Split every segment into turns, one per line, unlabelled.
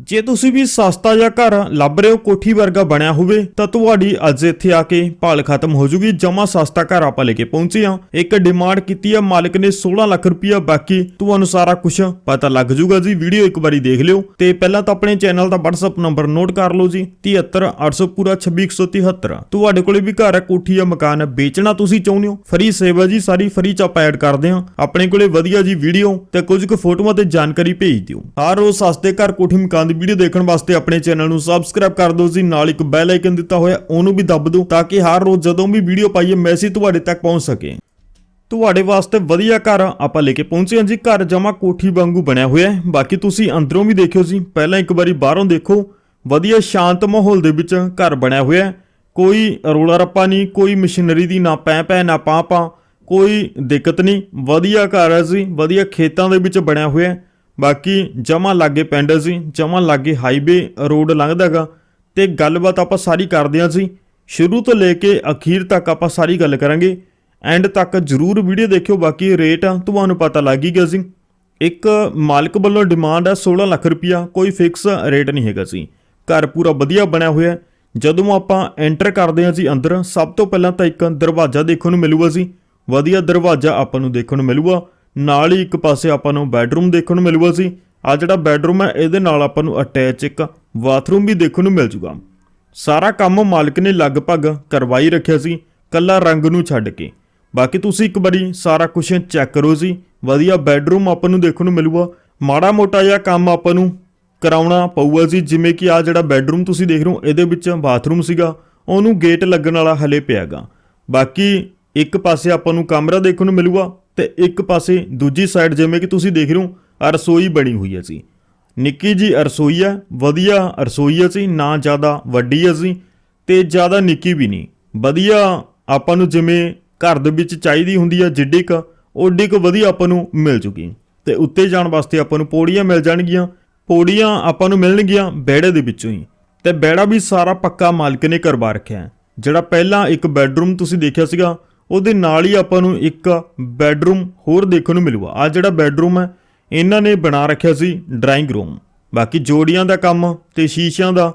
ਜੇ ਤੁਸੀਂ ਵੀ ਸਸਤਾ ਜਾਂ ਘਰ ਲੱਭ ਰਹੇ ਹੋ, ਕੋਠੀ ਵਰਗਾ ਬਣਿਆ ਹੋਵੇ, ਤਾਂ ਤੁਹਾਡੀ ਅੱਜ ਇੱਥੇ ਆ ਕੇ ਭਾਲ ਖਤਮ ਹੋ ਜੂਗੀ ਜਮਾ ਸਸਤਾ ਘਰ ਆਪਾਂ ਲੈ ਕੇ ਪਹੁੰਚੇ ਆ ਇੱਕ ਡਿਮਾਂਡ ਕੀਤੀ ਆ, ਮਾਲਕ ਨੇ 16 ਲੱਖ ਰੁਪਇਆ ਬਾਕੀ, ਤੁਹਾਨੂੰ ਸਾਰਾ ਕੁਝ ਪਤਾ ਲੱਗ ਜੂਗਾ ਜੀ। ਵੀਡੀਓ ਇੱਕ ਵਾਰੀ ਦੇਖ ਲਿਓ। ਤੇ ਪਹਿਲਾਂ ਤਾਂ ਆਪਣੇ ਚੈਨਲ ਦਾ WhatsApp ਨੰਬਰ ਨੋਟ ਕਰ ਲਓ ਜੀ 73800 ਪੂਰਾ 26173 ਤੁਹਾਡੇ ਕੋਲੇ ਵੀ ਘਰ ਹੈ ਕੋਠੀ ਜਾਂ ਮਕਾਨ ਹੈ ਵੇਚਣਾ ਤੁਸੀਂ ਚਾਹੁੰਦੇ ਹੋ? ਫਰੀ ਸੇਵਾ ਜੀ, ਸਾਰੀ ਫਰੀ ਚ ਆਪਾਂ ਐਡ ਕਰਦੇ ਹਾਂ। ਆਪਣੇ ਕੋਲੇ ਵਧੀਆ ਜੀ ਵੀਡੀਓ ਤੇ ਕੁਝ ਕੁ ਫੋਟੋਆਂ ਤੇ ਜਾਣਕਾਰੀ ਭੇਜ ਦਿਓ। ਹਰ ਰੋਜ਼ ਸਸਤੇ ਘਰ, ਕੋਠੀ, ਮਕਾਨ ਦੀ ਵੀਡੀਓ ਦੇਖਣ ਵਾਸਤੇ ਆਪਣੇ ਚੈਨਲ ਨੂੰ ਸਬਸਕ੍ਰਾਈਬ ਕਰ ਦਿਓ ਜੀ, ਨਾਲ ਇੱਕ ਬੈਲ ਆਈਕਨ ਦਿੱਤਾ ਹੋਇਆ, ਉਹਨੂੰ ਵੀ ਦੱਬ ਦਿਓ ਤਾਂ ਕਿ ਹਰ ਰੋਜ਼ ਜਦੋਂ ਵੀ ਵੀਡੀਓ ਪਾਈਏ ਮੈਸੇਜ ਤੁਹਾਡੇ ਤੱਕ ਪਹੁੰਚ ਸਕੇ। ਤੁਹਾਡੇ ਵਾਸਤੇ ਵਧੀਆ ਘਰ ਆਪਾਂ ਲੈ ਕੇ ਪਹੁੰਚੇ ਹਾਂ ਜੀ, ਘਰ ਜਮਾ ਕੋਠੀ ਵਾਂਗੂ ਬਣਿਆ ਹੋਇਆ ਹੈ। ਬਾਕੀ ਤੁਸੀਂ ਅੰਦਰੋਂ ਵੀ ਦੇਖਿਓ ਜੀ, ਪਹਿਲਾਂ ਇੱਕ ਵਾਰੀ ਬਾਹਰੋਂ ਦੇਖੋ, ਵਧੀਆ ਸ਼ਾਂਤ ਮਾਹੌਲ ਦੇ ਵਿੱਚ ਘਰ ਬਣਿਆ ਹੋਇਆ ਹੈ। ਕੋਈ ਰੋਲਾ ਰੱਪਾ ਨਹੀਂ, ਕੋਈ ਮਸ਼ੀਨਰੀ ਦੀ ਨਾ ਪੈ ਪੈ, ਨਾ ਪਾ ਪਾ, ਕੋਈ ਦਿੱਕਤ ਨਹੀਂ। ਵਧੀਆ ਘਰ ਹੈ ਜੀ, ਵਧੀਆ ਖੇਤਾਂ ਦੇ ਵਿੱਚ ਬਣਿਆ ਹੋਇਆ ਹੈ। ਬਾਕੀ ਜਮਾ ਲਾਗੇ ਪਿੰਡ ਸੀ ਜੀ ਜਮਾ ਲਾਗੇ ਹਾਈਵੇ ਰੋਡ ਲੰਘਦਾਗਾ ਤੇ ਗੱਲਬਾਤ ਆਪਾਂ ਸਾਰੀ ਕਰਦੇ ਹਾਂ ਜੀ ਸ਼ੁਰੂ ਤੋਂ ਲੈ ਕੇ ਅਖੀਰ ਤੱਕ ਆਪਾਂ ਸਾਰੀ ਗੱਲ ਕਰਾਂਗੇ। ਐਂਡ ਤੱਕ ਜਰੂਰ ਵੀਡੀਓ ਦੇਖਿਓ, ਬਾਕੀ ਰੇਟ ਤੁਹਾਨੂੰ ਪਤਾ ਲੱਗ ਹੀ ਗਿਆ ਸੀ। ਇੱਕ ਮਾਲਕ ਵੱਲੋਂ ਡਿਮਾਂਡ ਹੈ 16 ਲੱਖ ਰੁਪਇਆ, ਕੋਈ ਫਿਕਸ ਰੇਟ ਨਹੀਂ ਹੈਗਾ ਸੀ। ਘਰ ਪੂਰਾ ਵਧੀਆ ਬਣਿਆ ਹੋਇਆ। ਜਦੋਂ ਆਪਾਂ ਐਂਟਰ ਕਰਦੇ ਹਾਂ ਜੀ ਅੰਦਰ, ਸਭ ਤੋਂ ਪਹਿਲਾਂ ਤਾਂ ਇੱਕ ਦਰਵਾਜ਼ਾ ਦੇਖਣ ਨੂੰ ਮਿਲੂਗਾ ਜੀ ਵਧੀਆ ਦਰਵਾਜ਼ਾ ਆਪਾਂ ਨੂੰ ਦੇਖਣ ਨੂੰ ਮਿਲੂਗਾ। ਨਾਲ ਹੀ ਇੱਕ ਪਾਸੇ ਆਪਾਂ ਨੂੰ ਬੈੱਡਰੂਮ ਦੇਖਣ ਨੂੰ ਮਿਲੂਗਾ ਸੀ। ਆ ਜਿਹੜਾ ਬੈੱਡਰੂਮ ਹੈ, ਇਹਦੇ ਨਾਲ ਆਪਾਂ ਨੂੰ ਅਟੈਚ ਇੱਕ ਬਾਥਰੂਮ ਵੀ ਦੇਖਣ ਨੂੰ ਮਿਲ ਜੂਗਾ। ਸਾਰਾ ਕੰਮ ਮਾਲਕ ਨੇ ਲਗਭਗ ਕਰਵਾਈ ਰੱਖਿਆ ਸੀ, ਕੱਲਾ ਰੰਗ ਨੂੰ ਛੱਡ ਕੇ। ਬਾਕੀ ਤੁਸੀਂ ਇੱਕ ਵਾਰੀ ਸਾਰਾ ਕੁਝ ਚੈੱਕ ਕਰੋ ਜੀ। ਵਧੀਆ ਬੈੱਡਰੂਮ ਆਪਾਂ ਨੂੰ ਦੇਖਣ ਨੂੰ ਮਿਲੂਗਾ। ਮਾੜਾ ਮੋਟਾ ਜਿਹਾ ਕੰਮ ਆਪਾਂ ਨੂੰ ਕਰਾਉਣਾ ਪਊਗਾ ਜੀ। ਜਿਵੇਂ ਕਿ ਆ ਜਿਹੜਾ ਬੈੱਡਰੂਮ ਤੁਸੀਂ ਦੇਖ ਰਹੇ ਹੋ, ਇਹਦੇ ਵਿੱਚ ਬਾਥਰੂਮ ਸੀਗਾ। ਉਹਨੂੰ ਗੇਟ ਲੱਗਣ ਵਾਲਾ ਹਲੇ ਪਿਆਗਾ ਬਾਕੀ ਇੱਕ ਪਾਸੇ ਆਪਾਂ ਨੂੰ ਕਮਰਾ ਦੇਖਣ ਨੂੰ ਮਿਲੂਗਾ। ਤੇ ਇੱਕ ਪਾਸੇ ਦੂਜੀ ਸਾਈਡ ਜਿਵੇਂ ਕਿ ਤੁਸੀਂ ਦੇਖ ਰਹੇ ਹੋ ਰਸੋਈ ਬਣੀ ਹੋਈ ਹੈ ਜੀ। ਨਿੱਕੀ ਜੀ ਰਸੋਈ ਹੈ, ਵਧੀਆ ਰਸੋਈ ਹੈ ਜੀ, ਨਾ ਜ਼ਿਆਦਾ ਵੱਡੀ ਹੈ ਜੀ ਤੇ ਜ਼ਿਆਦਾ ਨਿੱਕੀ ਵੀ ਨਹੀਂ। ਵਧੀਆ ਆਪਾਂ ਨੂੰ ਜਿਵੇਂ ਘਰ ਦੇ ਵਿੱਚ ਚਾਹੀਦੀ ਹੁੰਦੀ ਹੈ ਜਿੱਡੀ ਕ, ਓਡੀ ਕ ਵਧੀਆ ਆਪਾਂ ਨੂੰ ਮਿਲ ਜੂਗੀ। ਤੇ ਉੱਤੇ ਜਾਣ ਵਾਸਤੇ ਆਪਾਂ ਨੂੰ ਪੌੜੀਆਂ ਮਿਲ ਜਾਣਗੀਆਂ, ਪੌੜੀਆਂ ਆਪਾਂ ਨੂੰ ਮਿਲਣਗੀਆਂ ਬੈੜੇ ਦੇ ਵਿੱਚੋਂ ਹੀ। ਤੇ ਬੈੜਾ ਵੀ ਸਾਰਾ ਪੱਕਾ ਮਾਲਕ ਨੇ ਕਰਵਾ ਰੱਖਿਆ ਹੈ। ਜਿਹੜਾ ਪਹਿਲਾਂ ਇੱਕ ਬੈੱਡਰੂਮ ਤੁਸੀਂ ਦੇਖਿਆ ਸੀਗਾ ਉਹਦੇ ਨਾਲ ਹੀ ਆਪਾਂ ਨੂੰ ਇੱਕ ਬੈੱਡਰੂਮ ਹੋਰ ਦੇਖਣ ਨੂੰ ਮਿਲੂਗਾ। ਆ ਜਿਹੜਾ ਬੈੱਡਰੂਮ ਹੈ, ਇਹਨਾਂ ਨੇ ਬਣਾ ਰੱਖਿਆ ਸੀ ਡਰਾਇੰਗ ਰੂਮ। ਬਾਕੀ ਜੋੜੀਆਂ ਦਾ ਕੰਮ ਤੇ ਸ਼ੀਸ਼ਿਆਂ ਦਾ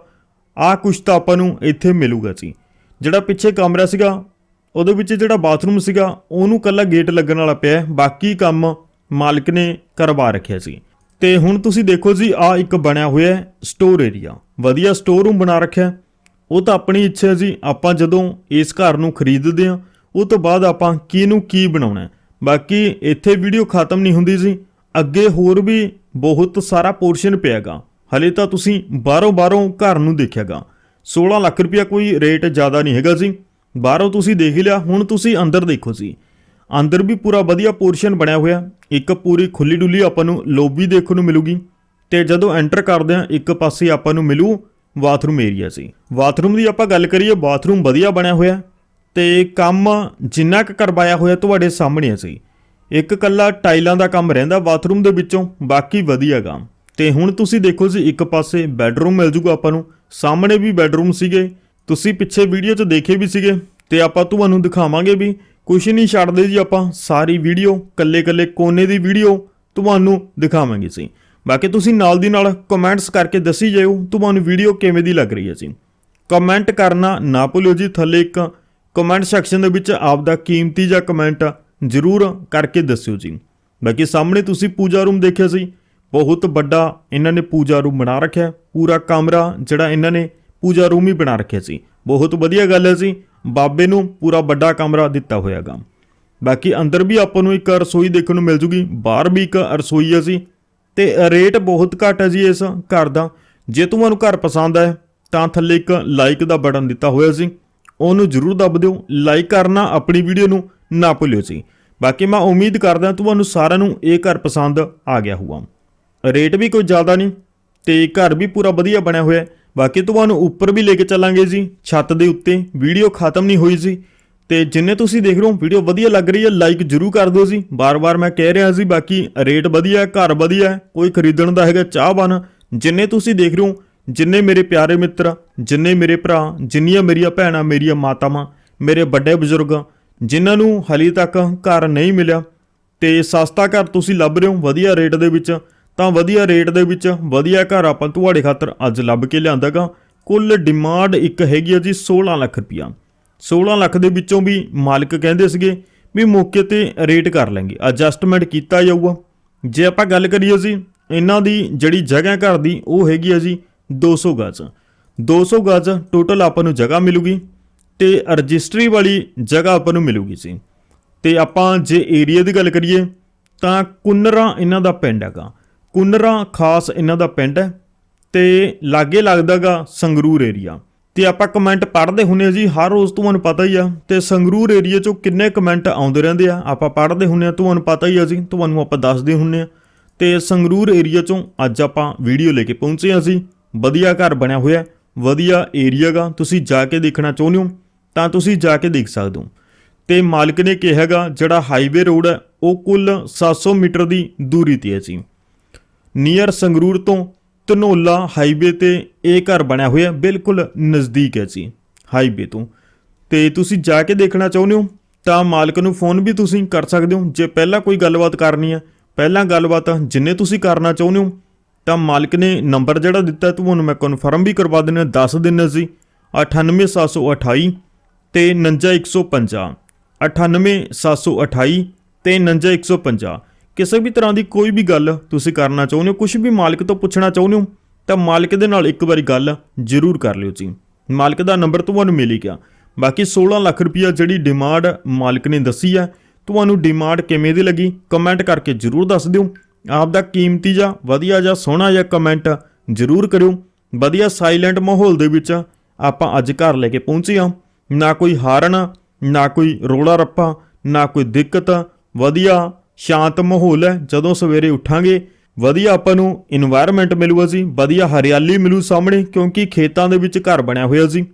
ਆ ਕੁਛ ਤਾਂ ਆਪਾਂ ਨੂੰ ਇੱਥੇ ਮਿਲੂਗਾ ਜੀ। ਜਿਹੜਾ ਪਿੱਛੇ ਕਮਰਾ ਸੀਗਾ, ਉਹਦੇ ਵਿੱਚ ਜਿਹੜਾ ਬਾਥਰੂਮ ਸੀਗਾ, ਉਹਨੂੰ ਕੱਲਾ ਗੇਟ ਲੱਗਣ ਵਾਲਾ ਪਿਆ ਬਾਕੀ ਕੰਮ ਮਾਲਕ ਨੇ ਕਰਵਾ ਰੱਖਿਆ ਸੀ। ਤੇ ਹੁਣ ਤੁਸੀਂ ਦੇਖੋ ਜੀ ਆ ਇੱਕ ਬਣਿਆ ਹੋਇਆ ਸਟੋਰ ਏਰੀਆ। ਵਧੀਆ ਸਟੋਰ ਰੂਮ ਬਣਾ ਰੱਖਿਆ ਉਹ ਤਾਂ ਆਪਣੀ ਇੱਛਾ ਜੀ, ਆਪਾਂ ਜਦੋਂ ਇਸ ਘਰ ਨੂੰ ਖਰੀਦਦੇ ਹਾਂ ਉਹ ਤੋਂ ਬਾਅਦ ਆਪਾਂ ਕਿਹਨੂੰ ਕੀ ਬਣਾਉਣਾ ਬਾਕੀ ਇੱਥੇ ਵੀਡੀਓ ਖਤਮ ਨਹੀਂ ਹੁੰਦੀ ਸੀ ਅੱਗੇ ਹੋਰ ਵੀ ਬਹੁਤ ਸਾਰਾ ਪੋਰਸ਼ਨ ਪਿਆਗਾ। ਹਲੇ ਤਾਂ ਤੁਸੀਂ ਬਾਹਰੋਂ ਬਾਹਰੋਂ ਘਰ ਨੂੰ ਦੇਖਿਆਗਾ। 16 ਲੱਖ ਰੁਪਇਆ ਕੋਈ ਰੇਟ ਜ਼ਿਆਦਾ ਨਹੀਂ ਹੈਗਾ ਸੀ ਬਾਹਰੋਂ ਤੁਸੀਂ ਦੇਖ ਹੀ ਲਿਆ, ਹੁਣ ਤੁਸੀਂ ਅੰਦਰ ਦੇਖੋ ਸੀ ਅੰਦਰ ਵੀ ਪੂਰਾ ਵਧੀਆ ਪੋਰਸ਼ਨ ਬਣਿਆ ਹੋਇਆ। ਇੱਕ ਪੂਰੀ ਖੁੱਲੀ ਡੁੱਲੀ ਆਪਾਂ ਨੂੰ ਲੋਬੀ ਦੇਖਣ ਨੂੰ ਮਿਲੂਗੀ। ਤੇ ਜਦੋਂ ਐਂਟਰ ਕਰਦੇ ਆ ਇੱਕ ਪਾਸੇ ਆਪਾਂ ਨੂੰ ਮਿਲੂ ਬਾਥਰੂਮ ਏਰੀਆ ਸੀ ਬਾਥਰੂਮ ਦੀ ਆਪਾਂ ਗੱਲ ਕਰੀਏ ਬਾਥਰੂਮ ਵਧੀਆ ਬਣਿਆ ਹੋਇਆ। ਤੇ ਕੰਮ ਜਿੰਨਾ ਕੁ ਕਰਵਾਇਆ ਹੋਇਆ ਤੁਹਾਡੇ ਸਾਹਮਣੇ ਸੀ ਇੱਕ ਕੱਲਾ ਟਾਈਲਾਂ ਦਾ ਕੰਮ ਰਹਿੰਦਾ ਬਾਥਰੂਮ ਦੇ ਵਿੱਚੋਂ, ਬਾਕੀ ਵਧੀਆ ਕੰਮ। ਤੇ ਹੁਣ ਤੁਸੀਂ ਦੇਖੋ ਜੀ, ਇੱਕ ਪਾਸੇ ਬੈੱਡਰੂਮ ਮਿਲ ਜੂਗਾ ਆਪਾਂ ਨੂੰ। ਸਾਹਮਣੇ ਵੀ ਬੈੱਡਰੂਮ ਸੀਗੇ। ਤੁਸੀਂ ਪਿੱਛੇ ਵੀਡੀਓ 'ਚ ਦੇਖੇ ਵੀ ਸੀਗੇ। ਤੇ ਆਪਾਂ ਤੁਹਾਨੂੰ ਦਿਖਾਵਾਂਗੇ ਵੀ ਕੁਛ ਨਹੀਂ ਛੱਡਦੇ ਜੀ ਆਪਾਂ। ਸਾਰੀ ਵੀਡੀਓ ਕੱਲੇ-ਕੱਲੇ ਕੋਨੇ ਦੀ ਵੀਡੀਓ ਤੁਹਾਨੂੰ ਦਿਖਾਵਾਂਗੇ ਸੀ ਬਾਕੀ ਤੁਸੀਂ ਨਾਲ ਦੀ ਨਾਲ ਕਮੈਂਟਸ ਕਰਕੇ ਦੱਸੀ ਜਾਇਓ, ਤੁਹਾਨੂੰ ਵੀਡੀਓ ਕਿਵੇਂ ਦੀ ਲੱਗ ਰਹੀ ਹੈ ਜੀ। ਕਮੈਂਟ ਕਰਨਾ ਨਾ ਭੁੱਲਿਓ ਜੀ, ਥੱਲੇ ਇੱਕ ਕਮੈਂਟ ਸੈਕਸ਼ਨ ਦੇ ਵਿੱਚ ਆਪ ਦਾ ਕੀਮਤੀ ਜਾਂ ਕਮੈਂਟ ਜ਼ਰੂਰ ਕਰਕੇ ਦੱਸਿਓ ਜੀ। ਬਾਕੀ ਸਾਹਮਣੇ ਤੁਸੀਂ ਪੂਜਾ ਰੂਮ ਦੇਖਿਆ ਸੀ, ਬਹੁਤ ਵੱਡਾ ਇਹਨਾਂ ਨੇ ਪੂਜਾ ਰੂਮ ਬਣਾ ਰੱਖਿਆ, ਪੂਰਾ ਕਮਰਾ ਜਿਹੜਾ ਇਹਨਾਂ ਨੇ ਪੂਜਾ ਰੂਮ ਹੀ ਬਣਾ ਰੱਖਿਆ ਸੀ। ਬਹੁਤ ਵਧੀਆ ਗੱਲ ਹੈ ਜੀ, ਬਾਬੇ ਨੂੰ ਪੂਰਾ ਵੱਡਾ ਕਮਰਾ ਦਿੱਤਾ ਹੋਇਆਗਾ। ਬਾਕੀ ਅੰਦਰ ਵੀ ਆਪਾਂ ਨੂੰ ਇੱਕ ਰਸੋਈ ਦੇਖਣ ਨੂੰ ਮਿਲ ਜੂਗੀ, ਬਾਹਰ ਵੀ ਇੱਕ ਰਸੋਈ ਹੈ ਜੀ, ਤੇ ਰੇਟ ਬਹੁਤ ਘੱਟ ਹੈ ਜੀ ਇਸ ਘਰ ਦਾ। ਜੇ ਤੁਹਾਨੂੰ ਘਰ ਪਸੰਦ ਹੈ ਤਾਂ ਥੱਲੇ ਇੱਕ ਲਾਈਕ ਦਾ ਬਟਨ ਦਿੱਤਾ ਹੋਇਆ ਸੀ। ਉਹਨੂੰ ਜਰੂਰ ਦੱਬ ਦਿਓ ਲਾਈਕ ਕਰਨਾ ਆਪਣੀ ਵੀਡੀਓ ਨੂੰ ਨਾ ਭੁੱਲਿਓ ਜੀ। ਬਾਕੀ ਮੈਂ ਉਮੀਦ ਕਰਦਾ ਤੁਹਾਨੂੰ ਸਾਰਿਆਂ ਨੂੰ ਇਹ ਘਰ ਪਸੰਦ ਆ ਗਿਆ ਹੋਊਗਾ। ਰੇਟ ਵੀ ਕੋਈ ਜ਼ਿਆਦਾ ਨਹੀਂ ਤੇ ਘਰ ਵੀ ਪੂਰਾ ਵਧੀਆ ਬਣਿਆ ਹੋਇਆ ਬਾਕੀ ਤੁਹਾਨੂੰ ਉੱਪਰ ਵੀ ਲੈ ਕੇ ਚੱਲਾਂਗੇ ਜੀ। ਛੱਤ ਦੇ ਉੱਤੇ ਵੀਡੀਓ ਖਤਮ ਨਹੀਂ ਹੋਈ ਸੀ ਤੇ ਜਿੰਨੇ ਤੁਸੀਂ ਦੇਖ ਰਹੇ ਹੋ ਵੀਡੀਓ ਵਧੀਆ ਲੱਗ ਰਹੀ ਹੈ ਲਾਈਕ ਜਰੂਰ ਕਰ ਦਿਓ ਜੀ। ਬਾਰ-ਬਾਰ ਮੈਂ ਕਹਿ ਰਿਹਾ ਸੀ ਬਾਕੀ ਰੇਟ ਵਧੀਆ, ਘਰ ਵਧੀਆ ਕੋਈ ਖਰੀਦਣ ਦਾ ਹੈਗਾ ਚਾਹ ਚਾਹਵਾਨ। ਜਿੰਨੇ ਤੁਸੀਂ ਦੇਖ ਰਹੇ ਹੋ ਜਿੰਨੇ ਮੇਰੇ ਪਿਆਰੇ ਮਿੱਤਰ, ਜਿੰਨੇ ਮੇਰੇ ਭਰਾ, ਜਿੰਨੀਆਂ ਮੇਰੀਆਂ ਭੈਣਾਂ, ਮੇਰੀਆਂ ਮਾਤਾਵਾਂ, ਮੇਰੇ ਵੱਡੇ ਬਜ਼ੁਰਗ, ਜਿਨ੍ਹਾਂ ਨੂੰ ਹਲੀ ਤੱਕ ਘਰ ਨਹੀਂ ਮਿਲਿਆ ਤੇ ਸਸਤਾ ਘਰ ਤੁਸੀਂ ਲੱਭ ਰਹੇ ਹੋ ਵਧੀਆ ਰੇਟ ਦੇ ਵਿੱਚ, ਤਾਂ ਵਧੀਆ ਰੇਟ ਦੇ ਵਿੱਚ ਵਧੀਆ ਘਰ ਆਪਾਂ ਤੁਹਾਡੇ ਖਾਤਰ ਅੱਜ ਲੱਭ ਕੇ ਲਿਆਂਦਾਗਾ। ਕੁੱਲ ਡਿਮਾਂਡ ਇੱਕ ਹੈਗੀ ਆ ਜੀ 16 ਲੱਖ ਰੁਪਇਆ 16 ਲੱਖ ਦੇ ਵਿੱਚੋਂ ਵੀ ਮਾਲਕ ਕਹਿੰਦੇ ਸੀਗੇ ਵੀ ਮੌਕੇ ਤੇ ਰੇਟ ਕਰ ਲਾਂਗੇ। ਐਡਜਸਟਮੈਂਟ ਕੀਤਾ ਜਾਊਗਾ। ਜੇ ਆਪਾਂ ਗੱਲ ਕਰੀਏ ਜੀ, ਇਹਨਾਂ ਦੀ ਜਿਹੜੀ ਜਗ੍ਹਾ ਘਰ ਦੀ, ਉਹ ਹੈਗੀ ਆ ਜੀ 200 ਗਜ਼। 200 ਗਜ਼ ਟੋਟਲ ਆਪਾਂ ਨੂੰ ਜਗ੍ਹਾ ਮਿਲੂਗੀ ਤੇ ਰਜਿਸਟਰੀ ਵਾਲੀ ਜਗ੍ਹਾ ਆਪਾਂ ਨੂੰ ਮਿਲੂਗੀ ਜੀ। ਤੇ ਆਪਾਂ ਜੇ ਏਰੀਆ ਦੀ ਗੱਲ ਕਰੀਏ ਤਾਂ ਕੁੰਨਰਾ ਇਹਨਾਂ ਦਾ ਪਿੰਡ ਹੈਗਾ। ਕੁੰਨਰਾ ਖਾਸ ਇਹਨਾਂ ਦਾ ਪਿੰਡ ਹੈ ਤੇ ਲਾਗੇ ਲੱਗਦਾਗਾ ਸੰਗਰੂਰ ਏਰੀਆ ਤੇ ਆਪਾਂ ਕਮੈਂਟ ਪੜ੍ਹਦੇ ਹੁੰਨੇ ਆ ਜੀ, ਹਰ ਰੋਜ਼ ਤੁਹਾਨੂੰ ਪਤਾ ਹੀ ਆ ਤੇ ਸੰਗਰੂਰ ਏਰੀਆ ਚੋਂ ਕਿੰਨੇ ਕਮੈਂਟ ਆਉਂਦੇ ਰਹਿੰਦੇ ਆ, ਆਪਾਂ ਪੜ੍ਹਦੇ ਹੁੰਨੇ ਆ ਤੁਹਾਨੂੰ ਪਤਾ ਹੀ ਆ ਜੀ, ਤੁਹਾਨੂੰ ਆਪਾਂ ਦੱਸਦੇ ਹੁੰਨੇ ਆ ਤੇ ਸੰਗਰੂਰ ਏਰੀਆ ਚੋਂ ਅੱਜ ਆਪਾਂ ਵੀਡੀਓ ਲੈ ਕੇ ਪਹੁੰਚੇ ਆ ਜੀ। ਵਧੀਆ ਘਰ ਬਣਿਆ ਹੋਇਆ ਵਧੀਆ ਏਰੀਆ ਗਾ, ਤੁਸੀਂ ਜਾ ਕੇ ਦੇਖਣਾ ਚਾਹੁੰਦੇ ਹੋ, ਤਾਂ ਤੁਸੀਂ ਜਾ ਕੇ ਦੇਖ ਸਕਦੇ ਹੋ। ਤੇ ਮਾਲਕ ਨੇ ਕਿਹਾਗਾ ਜਿਹੜਾ ਹਾਈਵੇ ਰੋਡ ਹੈ, ਉਹ ਕੁੱਲ 700 ਮੀਟਰ ਦੀ ਦੂਰੀ ਤੇ ਹੈ ਜੀ। ਨੀਅਰ ਸੰਗਰੂਰ ਤੋਂ ਧਨੋਲਾ ਹਾਈਵੇ ਤੇ ਇਹ ਘਰ ਬਣਿਆ ਹੋਇਆ ਬਿਲਕੁਲ ਨਜ਼ਦੀਕ ਹੈ ਜੀ ਹਾਈਵੇ ਤੋਂ। ਤੇ ਤੁਸੀਂ ਜਾ ਕੇ ਦੇਖਣਾ ਚਾਹੁੰਦੇ ਹੋ, ਤਾਂ ਮਾਲਕ ਨੂੰ ਫੋਨ ਵੀ ਤੁਸੀਂ ਕਰ ਸਕਦੇ ਹੋ, ਜੇ ਪਹਿਲਾਂ ਕੋਈ ਗੱਲਬਾਤ ਕਰਨੀ ਹੈ, ਪਹਿਲਾਂ ਗੱਲਬਾਤ ਜਿੰਨੇ ਤੁਸੀਂ ਕਰਨਾ ਚਾਹੁੰਦੇ ਹੋ ਤਾਂ ਮਾਲਕ ਨੇ ਨੰਬਰ ਜਿਹੜਾ ਦਿੱਤਾ ਤੁਹਾਨੂੰ ਮੈਂ ਕਨਫਰਮ ਵੀ ਕਰਵਾ ਦਿੰਦਾ ਦੱਸ ਦਿੰਦਾ ਸੀ। 98728 ਤੇ 99150 98728 ਤੇ 99150 ਕਿਸੇ ਵੀ ਤਰ੍ਹਾਂ ਦੀ ਕੋਈ ਵੀ ਗੱਲ ਤੁਸੀਂ ਕਰਨਾ ਚਾਹੁੰਦੇ ਹੋ ਕੁਝ ਵੀ ਮਾਲਕ ਤੋਂ ਪੁੱਛਣਾ ਚਾਹੁੰਦੇ ਹੋ, ਤਾਂ ਮਾਲਕ ਦੇ ਨਾਲ ਇੱਕ ਵਾਰੀ ਗੱਲ ਜ਼ਰੂਰ ਕਰ ਲਿਓ ਜੀ। ਮਾਲਕ ਦਾ ਨੰਬਰ ਤੁਹਾਨੂੰ ਮਿਲ ਹੀ ਗਿਆ। ਬਾਕੀ 16 ਲੱਖ ਰੁਪਈਆ ਜਿਹੜੀ ਡਿਮਾਂਡ ਮਾਲਕ ਨੇ ਦੱਸੀ ਹੈ ਤੁਹਾਨੂੰ ਡਿਮਾਂਡ ਕਿਵੇਂ ਦੀ ਲੱਗੀ ਕਮੈਂਟ ਕਰਕੇ ਜ਼ਰੂਰ ਦੱਸ ਦਿਓ। ਆਪ ਦਾ ਕੀਮਤੀ ਜਾਂ ਵਧੀਆ ਜਾਂ ਸੋਹਣਾ ਜਾਂ ਕਮੈਂਟ ਜ਼ਰੂਰ ਕਰਿਓ। ਵਧੀਆ ਸਾਇਲੈਂਟ ਮਾਹੌਲ ਦੇ ਵਿੱਚ ਆਪਾਂ ਅੱਜ ਘਰ ਲੈ ਕੇ ਪਹੁੰਚੇ ਆ ਨਾ ਕੋਈ ਹਾਰਨ, ਨਾ ਕੋਈ ਰੋਲਾ ਰੱਪਾ, ਨਾ ਕੋਈ ਦਿੱਕਤ। ਵਧੀਆ, ਸ਼ਾਂਤ ਮਾਹੌਲ ਹੈ। ਜਦੋਂ ਸਵੇਰੇ ਉੱਠਾਂਗੇ, ਵਧੀਆ ਆਪਾਂ ਨੂੰ এনवायरमेंट ਮਿਲੂਗਾ ਜੀ ਵਧੀਆ ਹਰਿਆਲੀ ਮਿਲੂ ਸਾਹਮਣੇ, ਕਿਉਂਕਿ ਖੇਤਾਂ ਦੇ ਵਿੱਚ ਘਰ ਬਣਿਆ ਹੋਇਆ ਸੀ।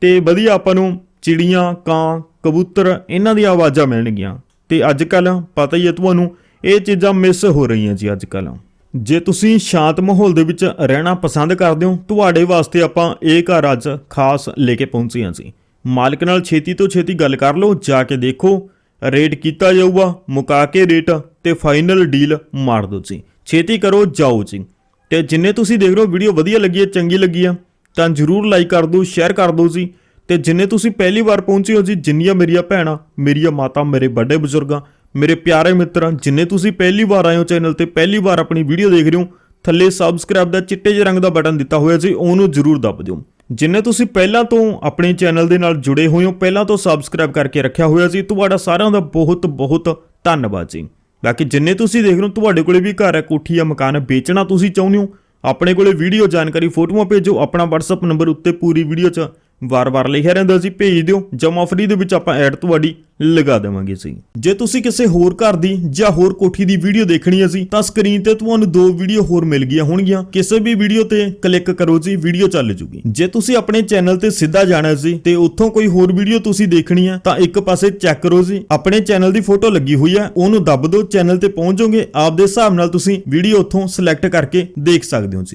ਤੇ ਵਧੀਆ ਆਪਾਂ ਨੂੰ ਚਿੜੀਆਂ, ਕਾਂ, ਕਬੂਤਰ, ਇਹਨਾਂ ਦੀ ਆਵਾਜ਼ਾਂ ਮਿਲਣਗੀਆਂ। ਤੇ ਅੱਜ ਕੱਲ ਪਤਾ ਹੀ ਹੈ ਤੁਹਾਨੂੰ ਇਹ ਚੀਜ਼ਾਂ ਮਿਸ ਹੋ ਰਹੀਆਂ ਜੀ ਅੱਜ ਕੱਲ੍ਹ ਜੇ ਤੁਸੀਂ ਸ਼ਾਂਤ ਮਾਹੌਲ ਦੇ ਵਿੱਚ ਰਹਿਣਾ ਪਸੰਦ ਕਰਦੇ ਹੋ, ਤੁਹਾਡੇ ਵਾਸਤੇ ਆਪਾਂ ਇਹ ਘਰ ਅੱਜ ਖਾਸ ਲੈ ਕੇ ਪਹੁੰਚੇ ਹਾਂ ਜੀ। ਮਾਲਕ ਨਾਲ ਛੇਤੀ ਤੋਂ ਛੇਤੀ ਗੱਲ ਕਰ ਲਓ, ਜਾ ਕੇ ਦੇਖੋ, ਰੇਟ ਕੀਤਾ ਜਾਊਗਾ, ਮੁਕਾ ਕੇ ਰੇਟ ਤੇ ਫਾਈਨਲ ਡੀਲ ਮਾਰ ਦਿਓ ਜੀ। ਛੇਤੀ ਕਰੋ, ਜਾਓ ਜੀ। ਤੇ ਜਿੰਨੇ ਤੁਸੀਂ ਦੇਖ ਰਹੇ ਹੋ ਵੀਡੀਓ ਵਧੀਆ ਲੱਗੀ ਹੈ, ਚੰਗੀ ਲੱਗੀ ਹੈ, ਤਾਂ ਜਰੂਰ ਲਾਈਕ ਕਰ ਦਿਓ ਸ਼ੇਅਰ ਕਰ ਦਿਓ ਜੀ। ਤੇ ਜਿੰਨੇ ਤੁਸੀਂ ਪਹਿਲੀ ਵਾਰ ਪਹੁੰਚੇ ਹੋ ਜੀ, ਜਿੰਨੀਆਂ ਮੇਰੀਆਂ ਭੈਣਾਂ, ਮੇਰੀਆਂ ਮਾਤਾ, ਮੇਰੇ ਵੱਡੇ ਬਜ਼ੁਰਗਾਂ ਮੇਰੇ ਪਿਆਰੇ ਮਿੱਤਰਾਂ, ਜਿੰਨੇ ਤੁਸੀਂ ਪਹਿਲੀ ਵਾਰ ਆਏ ਹੋ ਚੈਨਲ ਤੇ, ਪਹਿਲੀ ਵਾਰ ਆਪਣੀ ਵੀਡੀਓ ਦੇਖ ਰਹੇ ਹੋ, ਥੱਲੇ ਸਬਸਕ੍ਰਾਈਬ ਦਾ ਚਿੱਟੇ ਜਿਹੇ ਰੰਗ ਦਾ ਬਟਨ ਦਿੱਤਾ ਹੋਇਆ ਜੀ ਉਹਨੂੰ ਜਰੂਰ ਦੱਬ ਦਿਓ। ਜਿੰਨੇ ਤੁਸੀਂ ਪਹਿਲਾਂ ਤੋਂ ਆਪਣੇ ਚੈਨਲ ਦੇ ਨਾਲ ਜੁੜੇ ਹੋਏ ਹੋ, ਪਹਿਲਾਂ ਤੋਂ ਸਬਸਕ੍ਰਾਈਬ ਕਰਕੇ ਰੱਖਿਆ ਹੋਇਆ ਸੀ, ਤੁਹਾਡਾ ਸਾਰਿਆਂ ਦਾ ਬਹੁਤ ਬਹੁਤ ਧੰਨਵਾਦ ਜੀ। ਬਾਕੀ ਜਿੰਨੇ ਤੁਸੀਂ ਦੇਖ ਰਹੇ ਹੋ, ਤੁਹਾਡੇ ਕੋਲੇ ਵੀ ਘਰ ਹੈ, ਕੋਠੀ ਹੈ, ਮਕਾਨ ਹੈ, ਵੇਚਣਾ ਤੁਸੀਂ ਚਾਹੁੰਦੇ ਹੋ, ਆਪਣੇ ਕੋਲੇ ਵੀਡੀਓ ਜਾਣਕਾਰੀ, ਫੋਟੋਆਂ ਭੇਜੋ, ਆਪਣਾ WhatsApp ਨੰਬਰ ਉੱਤੇ ਪੂਰੀ ਵੀਡੀਓ 'ਚ ਵਾਰ-ਵਾਰ ਲਿਖਿਆ ਰਹਿੰਦਾ ਸੀ, ਭੇਜ ਦਿਓ ਜਮਾ ਫਰੀ ਦੇ ਵਿੱਚ ਆਪਾਂ ਐਡ ਤੁਹਾਡੀ ਲਗਾ ਦੇਵਾਂਗੇ ਜੀ ਜੇ ਤੁਸੀਂ ਕਿਸੇ ਹੋਰ ਘਰ ਦੀ ਜਾਂ ਹੋਰ ਕੋਠੀ ਦੀ ਵੀਡੀਓ ਦੇਖਣੀ ਹੈ ਜੀ ਤਾਂ ਸਕਰੀਨ ਤੇ ਤੁਹਾਨੂੰ ਦੋ ਵੀਡੀਓ ਹੋਰ ਮਿਲ ਗਈਆਂ ਹੋਣਗੀਆਂ। ਕਿਸੇ ਵੀ ਵੀਡੀਓ ਤੇ ਕਲਿੱਕ ਕਰੋ ਜੀ ਵੀਡੀਓ ਚੱਲ ਜੂਗੀ। ਜੇ ਤੁਸੀਂ ਆਪਣੇ ਚੈਨਲ ਤੇ ਸਿੱਧਾ ਜਾਣਾ ਸੀ ਤੇ ਉੱਥੋਂ ਕੋਈ ਹੋਰ ਵੀਡੀਓ ਤੁਸੀਂ ਦੇਖਣੀ ਹੈ, ਤਾਂ ਇੱਕ ਪਾਸੇ ਚੈੱਕ ਕਰੋ ਜੀ। ਆਪਣੇ ਚੈਨਲ ਦੀ ਫੋਟੋ ਲੱਗੀ ਹੋਈ ਹੈ, ਉਹਨੂੰ ਦੱਬ ਦਿਓ ਚੈਨਲ ਤੇ ਪਹੁੰਚ ਜਾਓਗੇ। ਆਪਦੇ ਹਿਸਾਬ ਨਾਲ ਤੁਸੀਂ ਵੀਡੀਓ ਉੱਥੋਂ ਸਿਲੈਕਟ ਕਰਕੇ ਦੇਖ ਸਕਦੇ ਹੋ ਜੀ।